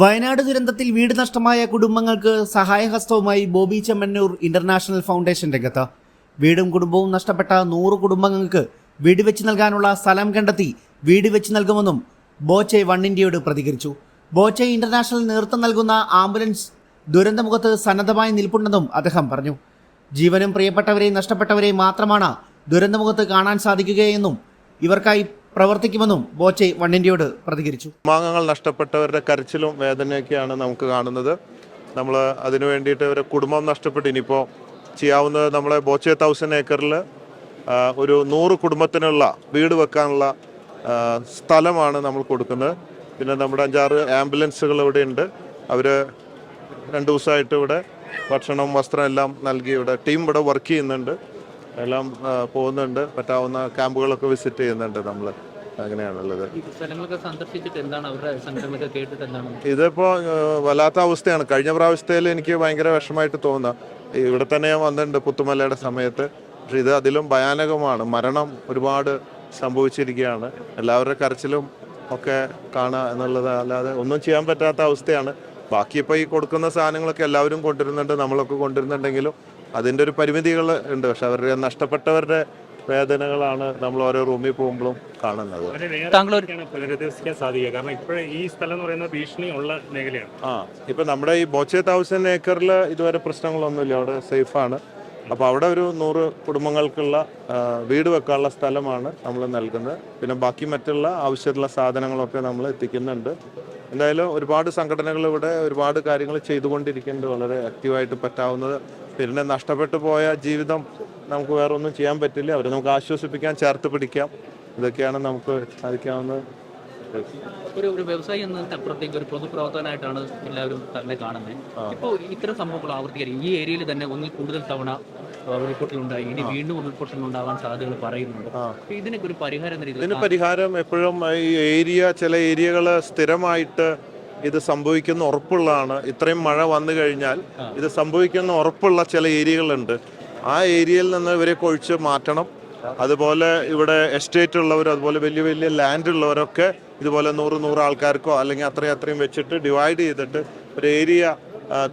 വയനാട് ദുരന്തത്തിൽ വീട് നഷ്ടമായ കുടുംബങ്ങൾക്ക് സഹായഹസ്തവുമായി ബോബി ചെമ്മന്നൂർ ഇന്റർനാഷണൽ ഫൗണ്ടേഷൻ രംഗത്ത്. വീടും കുടുംബവും നഷ്ടപ്പെട്ട നൂറ് കുടുംബങ്ങൾക്ക് വീട് വെച്ച് നൽകാനുള്ള സ്ഥലം കണ്ടെത്തി വീട് വെച്ച് നൽകുമെന്നും ബോച്ചെ വൺ ഇന്ത്യയോട് പ്രതികരിച്ചു. ബോച്ചെ ഇന്റർനാഷണൽ നേതൃത്വം നൽകുന്ന ആംബുലൻസ് ദുരന്തമുഖത്ത് സന്നദ്ധമായി നിൽപ്പുണ്ടെന്നും അദ്ദേഹം പറഞ്ഞു. ജീവനും പ്രിയപ്പെട്ടവരെയും നഷ്ടപ്പെട്ടവരെയും മാത്രമാണ് ദുരന്തമുഖത്ത് കാണാൻ സാധിക്കുകയെന്നും ഇവർക്കായി പ്രവർത്തിക്കുമെന്നും ബോച്ചെ ഇന്ത്യയോട് പ്രതികരിച്ചു. മാങ്ങങ്ങൾ നഷ്ടപ്പെട്ടവരുടെ കരച്ചിലും വേദനയൊക്കെയാണ് നമുക്ക് കാണുന്നത്. നമ്മൾ അതിനു വേണ്ടിയിട്ട് ഒരു കുടുംബം നഷ്ടപ്പെട്ട്. ഇനിയിപ്പോൾ ചെയ്യാവുന്നത് നമ്മളെ ബോച്ചെ തൗസൻഡ് ഏക്കറിൽ ഒരു നൂറ് കുടുംബത്തിനുള്ള വീട് വെക്കാനുള്ള സ്ഥലമാണ് നമ്മൾ കൊടുക്കുന്നത്. പിന്നെ നമ്മുടെ അഞ്ചാറ് ആംബുലൻസുകൾ ഇവിടെ ഉണ്ട്. അവർ രണ്ട് ദിവസമായിട്ട് ഇവിടെ ഭക്ഷണം വസ്ത്രം എല്ലാം നൽകി ഇവിടെ ടീം ഇവിടെ വർക്ക് ചെയ്യുന്നുണ്ട്. എല്ലാം പോകുന്നുണ്ട്. പറ്റാവുന്ന ക്യാമ്പുകളൊക്കെ വിസിറ്റ് ചെയ്യുന്നുണ്ട് നമ്മൾ അങ്ങനെയാണുള്ളത്. ഇതിപ്പോ വല്ലാത്ത അവസ്ഥയാണ്. കഴിഞ്ഞ പ്രാവശ്യത്തിൽ എനിക്ക് ഭയങ്കര വിഷമായിട്ട് തോന്നുക ഇവിടെ തന്നെ ഞാൻ വന്നിട്ടുണ്ട് പുത്തുമലയുടെ സമയത്ത്. പക്ഷെ ഇത് അതിലും ഭയാനകമാണ്. മരണം ഒരുപാട് സംഭവിച്ചിരിക്കുകയാണ്. എല്ലാവരുടെ കരച്ചിലും ഒക്കെ കാണുക എന്നുള്ളത് അല്ലാതെ ഒന്നും ചെയ്യാൻ പറ്റാത്ത അവസ്ഥയാണ്. ബാക്കി ഇപ്പോൾ ഈ കൊടുക്കുന്ന സാധനങ്ങളൊക്കെ എല്ലാവരും കൊണ്ടുവരുന്നുണ്ട് നമ്മളൊക്കെ കൊണ്ടുവരുന്നുണ്ടെങ്കിലും അതിന്റെ ഒരു പരിമിതികൾ ഉണ്ട്. പക്ഷെ അവരുടെ നഷ്ടപ്പെട്ടവരുടെ വേദനകളാണ് നമ്മൾ ഓരോ റൂമിൽ പോകുമ്പോഴും കാണുന്നത്. താങ്കൾ പുനരധിവസിക്കാൻ സാധിക്കുക. കാരണം ഇപ്പോഴേ ഈ സ്ഥലം എന്ന് ഭീഷണി ഉള്ള മേഖലയാണ്. ആ ഇപ്പൊ നമ്മുടെ ഈ ബോച്ചെ തൗസൻഡ് ഏക്കറിൽ ഇതുവരെ പ്രശ്നങ്ങളൊന്നുമില്ല. അവിടെ സേഫാണ് അപ്പോൾ അവിടെ ഒരു നൂറ് കുടുംബങ്ങൾക്കുള്ള വീട് വെക്കാനുള്ള സ്ഥലമാണ് നമ്മൾ നൽകുന്നത്. പിന്നെ ബാക്കി മറ്റുള്ള ആവശ്യമുള്ള സാധനങ്ങളൊക്കെ നമ്മൾ എത്തിക്കുന്നുണ്ട്. എന്തായാലും ഒരുപാട് സംഘടനകൾ ഇവിടെ ഒരുപാട് കാര്യങ്ങൾ ചെയ്തുകൊണ്ടിരിക്കുന്നുണ്ട്. വളരെ ആക്റ്റീവായിട്ട് പറ്റാവുന്നത്. പിന്നെ നഷ്ടപ്പെട്ടു പോയ ജീവിതം നമുക്ക് വേറെ ഒന്നും ചെയ്യാൻ പറ്റില്ല. അവരെ നമുക്ക് ആശ്വസിപ്പിക്കാൻ ചേർത്ത് പിടിക്കാം. ഇതൊക്കെയാണ് നമുക്ക് സാധിക്കാവുന്നത് ഒരു ഒരു വ്യവസായി എന്നതിന് അപ്പുറത്തേക്ക് ഒരു പൊതുപ്രവർത്തനായിട്ടാണ് എല്ലാവരും തന്നെ കാണുന്നത് ഇപ്പോൾ ഇത്തരം സംഭവങ്ങൾ ആവർത്തിക്കാൻ ഈ ഏരിയയിൽ തന്നെ ഒന്നിൽ കൂടുതൽ തവണ ഉരുൾപൊട്ടൽ ഉണ്ടായി ഇനി വീണ്ടും ഉരുൾപൊട്ടൽ ഉണ്ടാവാൻ സാധ്യതകൾ പറയുന്നുണ്ട്. ഇതിനൊക്കെ ഒരു പരിഹാരം ഇതിന് പരിഹാരം എപ്പോഴും ഈ ഏരിയ ചില ഏരിയകൾ സ്ഥിരമായിട്ട് ഇത് സംഭവിക്കുന്ന ഉറപ്പുള്ളതാണ്. ഇത്രയും മഴ വന്നു കഴിഞ്ഞാൽ ഇത് സംഭവിക്കുന്ന ഉറപ്പുള്ള ചില ഏരിയകളുണ്ട്. ആ ഏരിയയിൽ നിന്ന് ഇവരെ കൊഴിച്ച് മാറ്റണം. അതുപോലെ ഇവിടെ എസ്റ്റേറ്റ് ഉള്ളവർ അതുപോലെ വലിയ വലിയ ലാൻഡ് ഉള്ളവരൊക്കെ ഇതുപോലെ നൂറ് നൂറ് ആൾക്കാർക്കോ അല്ലെങ്കിൽ അത്രയും അത്രയും വെച്ചിട്ട് ഡിവൈഡ് ചെയ്തിട്ട് ഒരു ഏരിയ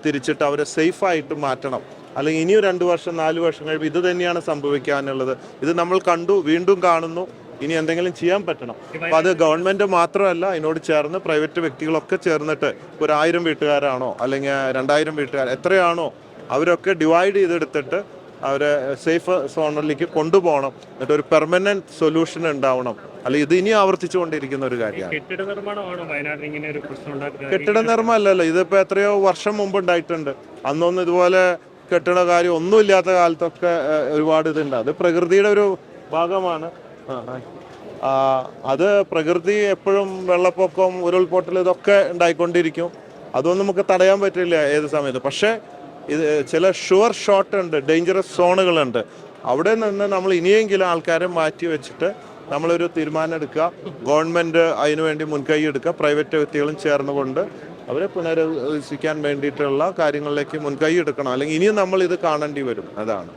തിരിച്ചിട്ട് അവരെ സേഫായിട്ട് മാറ്റണം. അല്ലെങ്കിൽ ഇനിയും രണ്ട് വർഷം നാല് വർഷം കഴിയുമ്പോൾ ഇത് തന്നെയാണ് സംഭവിക്കാനുള്ളത്. ഇത് നമ്മൾ കണ്ടു വീണ്ടും കാണുന്നു. ഇനി എന്തെങ്കിലും ചെയ്യാൻ പറ്റണം. അപ്പം അത് ഗവൺമെന്റ് മാത്രമല്ല അതിനോട് ചേർന്ന് പ്രൈവറ്റ് വ്യക്തികളൊക്കെ ചേർന്നിട്ട് ഒരു വീട്ടുകാരാണോ അല്ലെങ്കിൽ രണ്ടായിരം വീട്ടുകാർ എത്രയാണോ അവരൊക്കെ ഡിവൈഡ് ചെയ്തെടുത്തിട്ട് അവരെ സേഫ് സോണിലേക്ക് കൊണ്ടുപോകണം. എന്നിട്ട് ഒരു പെർമനന്റ് സൊല്യൂഷൻ ഉണ്ടാവണം. അല്ല ഇത് ഇനി ആവർത്തിച്ചുകൊണ്ടിരിക്കുന്ന ഒരു കാര്യമാണ്. കെട്ടിട നിർമ്മാണമാണോ അല്ലല്ലോ ഇതിപ്പോ എത്രയോ വർഷം മുമ്പ് ഉണ്ടായിട്ടുണ്ട്. അന്നൊന്നും ഇതുപോലെ കെട്ടിട കാര്യം ഒന്നും ഇല്ലാത്ത കാലത്തൊക്കെ ഒരുപാട് ഇതുണ്ട്. അത് പ്രകൃതിയുടെ ഒരു ഭാഗമാണ്. അത് പ്രകൃതി എപ്പോഴും വെള്ളപ്പൊക്കം ഉരുൾപൊട്ടൽ ഇതൊക്കെ ഉണ്ടായിക്കൊണ്ടിരിക്കും. അതൊന്നും നമുക്ക് തടയാൻ പറ്റില്ല ഏത് സമയത്ത്. പക്ഷേ ഇത് ചില ഷുവർ ഷോട്ട് ഉണ്ട് ഡേഞ്ചറസ് സോണുകളുണ്ട്. അവിടെ നിന്ന് നമ്മൾ ഇനിയെങ്കിലും ആൾക്കാരെ മാറ്റി വെച്ചിട്ട് നമ്മളൊരു തീരുമാനം എടുക്കുക. ഗവൺമെന്റ് അതിനുവേണ്ടി മുൻകൈ എടുക്കുക. പ്രൈവറ്റ് വ്യക്തികളും ചേർന്നുകൊണ്ട് അവരെ പുനരധിവസിക്കാൻ വേണ്ടിയിട്ടുള്ള കാര്യങ്ങളിലേക്ക് മുൻകൈ എടുക്കണം. അല്ലെങ്കിൽ ഇനിയും നമ്മൾ ഇത് കാണേണ്ടി വരും. അതാണ്.